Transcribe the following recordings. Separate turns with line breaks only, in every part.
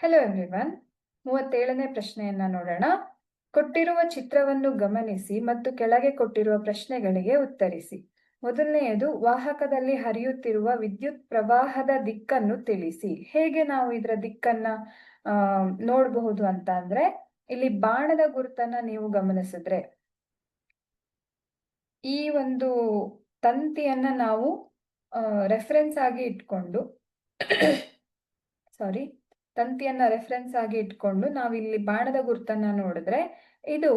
Hello everyone ಮೂವತ್ತೇಳನೇ ಪ್ರಶ್ನೆಯನ್ನ ನೋಡೋಣ. ಕೊಟ್ಟಿರುವ ಚಿತ್ರವನ್ನು ಗಮನಿಸಿ ಮತ್ತು ಕೆಳಗೆ ಕೊಟ್ಟಿರುವ ಪ್ರಶ್ನೆಗಳಿಗೆ ಉತ್ತರಿಸಿ. ಮೊದಲನೆಯದು, ವಾಹಕದಲ್ಲಿ ಹರಿಯುತ್ತಿರುವ ವಿದ್ಯುತ್ ಪ್ರವಾಹದ ದಿಕ್ಕನ್ನು ತಿಳಿಸಿ. ಹೇಗೆ ನಾವು ಇದರ ದಿಕ್ಕನ್ನ ನೋಡಬಹುದು ಅಂತ ಅಂದ್ರೆ, ಇಲ್ಲಿ ಬಾಣದ ಗುರುತನ್ನ ನೀವು ಗಮನಿಸಿದ್ರೆ. ಈ ಒಂದು ತಂತಿಯನ್ನ ನಾವು ರೆಫರೆನ್ಸ್ ಆಗಿ ಇಟ್ಕೊಂಡು ಸಾರಿ ತಂತಿಯನ್ನ ರೆಫರೆನ್ಸ್ ಆಗಿ ಇಟ್ಕೊಂಡು ನಾವಿಲ್ಲಿ ಬಾಣದ ಗುರುತನ್ನ ನೋಡಿದ್ರೆ ಇದು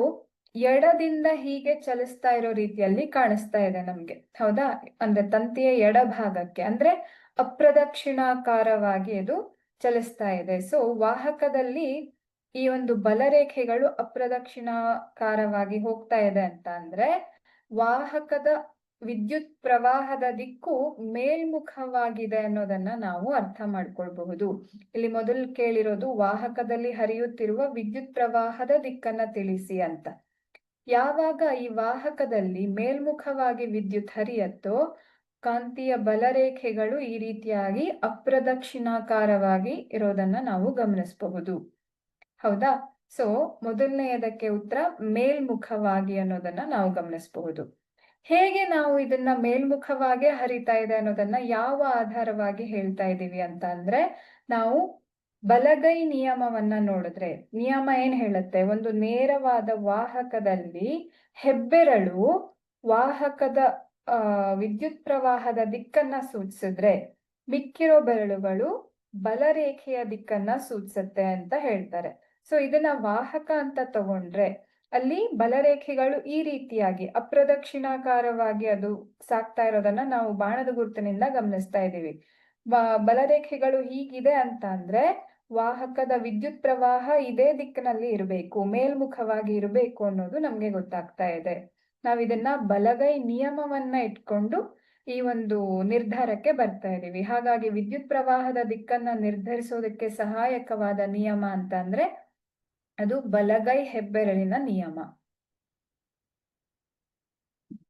ಎಡದಿಂದ ಹೀಗೆ ಚಲಿಸ್ತಾ ಇರೋ ರೀತಿಯಲ್ಲಿ ಕಾಣಿಸ್ತಾ ಇದೆ ನಮ್ಗೆ. ಹೌದಾ? ಅಂದ್ರೆ ತಂತಿಯ ಎಡ ಭಾಗಕ್ಕೆ. ಅಂದ್ರೆ ಅಪ್ರದಕ್ಷಿಣಾಕಾರವಾಗಿ ಇದು ಚಲಿಸ್ತಾ ಇದೆ. ಸೊ ವಾಹಕದಲ್ಲಿ ಈ ಒಂದು ಬಲರೇಖೆಗಳು ಅಪ್ರದಕ್ಷಿಣಾಕಾರವಾಗಿ ಹೋಗ್ತಾ ಇದೆ ಅಂತ ಅಂದ್ರೆ ವಾಹಕದ ವಿದ್ಯುತ್ ಪ್ರವಾಹದ ದಿಕ್ಕು ಮೇಲ್ಮುಖವಾಗಿದೆ ಅನ್ನೋದನ್ನ ನಾವು ಅರ್ಥ ಮಾಡ್ಕೊಳ್ಬಹುದು. ಇಲ್ಲಿ ಮೊದಲು ಕೇಳಿರೋದು ವಾಹಕದಲ್ಲಿ ಹರಿಯುತ್ತಿರುವ ವಿದ್ಯುತ್ ಪ್ರವಾಹದ ದಿಕ್ಕನ್ನ ತಿಳಿಸಿ ಅಂತ. ಯಾವಾಗ ಈ ವಾಹಕದಲ್ಲಿ ಮೇಲ್ಮುಖವಾಗಿ ವಿದ್ಯುತ್ ಹರಿಯತ್ತೋ ಕಾಂತೀಯ ಬಲರೇಖೆಗಳು ಈ ರೀತಿಯಾಗಿ ಅಪ್ರದಕ್ಷಿಣಾಕಾರವಾಗಿ ಇರೋದನ್ನ ನಾವು ಗಮನಿಸಬಹುದು. ಹೌದಾ? ಸೊ ಮೊದಲನೆಯದಕ್ಕೆ ಉತ್ತರ ಮೇಲ್ಮುಖವಾಗಿ ಅನ್ನೋದನ್ನ ನಾವು ಗಮನಿಸಬಹುದು. ಹೇಗೆ ನಾವು ಇದನ್ನ ಮೇಲ್ಮುಖವಾಗಿ ಹರಿತಾ ಇದೆ ಅನ್ನೋದನ್ನ ಯಾವ ಆಧಾರವಾಗಿ ಹೇಳ್ತಾ ಇದ್ದೀವಿ ಅಂತ ಅಂದ್ರೆ, ನಾವು ಬಲಗೈ ನಿಯಮವನ್ನ ನೋಡಿದ್ರೆ, ನಿಯಮ ಏನ್ ಹೇಳುತ್ತೆ? ಒಂದು ನೇರವಾದ ವಾಹಕದಲ್ಲಿ ಹೆಬ್ಬೆರಳು ವಾಹಕದ ವಿದ್ಯುತ್ ಪ್ರವಾಹದ ದಿಕ್ಕನ್ನ ಸೂಚಿಸಿದ್ರೆ ಮಿಕ್ಕಿರೋ ಬೆರಳುಗಳು ಬಲರೇಖೆಯ ದಿಕ್ಕನ್ನ ಸೂಚಿಸುತ್ತೆ ಅಂತ ಹೇಳ್ತಾರೆ. ಸೊ ಇದನ್ನ ವಾಹಕ ಅಂತ ತಗೊಂಡ್ರೆ ಅಲ್ಲಿ ಬಲರೇಖೆಗಳು ಈ ರೀತಿಯಾಗಿ ಅಪ್ರದಕ್ಷಿಣಾಕಾರವಾಗಿ ಅದು ಸಾಕ್ತಾ ಇರೋದನ್ನ ನಾವು ಬಾಣದ ಗುರುತಿನಿಂದ ಗಮನಿಸ್ತಾ ಇದ್ದೀವಿ. ಬಲರೇಖೆಗಳು ಹೀಗಿದೆ ಅಂತ ಅಂದ್ರೆ ವಾಹಕದ ವಿದ್ಯುತ್ ಪ್ರವಾಹ ಇದೇ ದಿಕ್ಕಿನಲ್ಲಿ ಇರಬೇಕು, ಮೇಲ್ಮುಖವಾಗಿ ಇರಬೇಕು ಅನ್ನೋದು ನಮ್ಗೆ ಗೊತ್ತಾಗ್ತಾ ಇದೆ. ನಾವ್ ಇದನ್ನ ಬಲಗೈ ನಿಯಮವನ್ನ ಇಟ್ಕೊಂಡು ಈ ಒಂದು ನಿರ್ಧಾರಕ್ಕೆ ಬರ್ತಾ ಇದೀವಿ ಹಾಗಾಗಿ ವಿದ್ಯುತ್ ಪ್ರವಾಹದ ದಿಕ್ಕನ್ನ ನಿರ್ಧರಿಸೋದಕ್ಕೆ ಸಹಾಯಕವಾದ ನಿಯಮ ಅಂತ ಅಂದ್ರೆ ಅದು ಬಲಗೈ ಹೆಬ್ಬೆರಳಿನ ನಿಯಮ.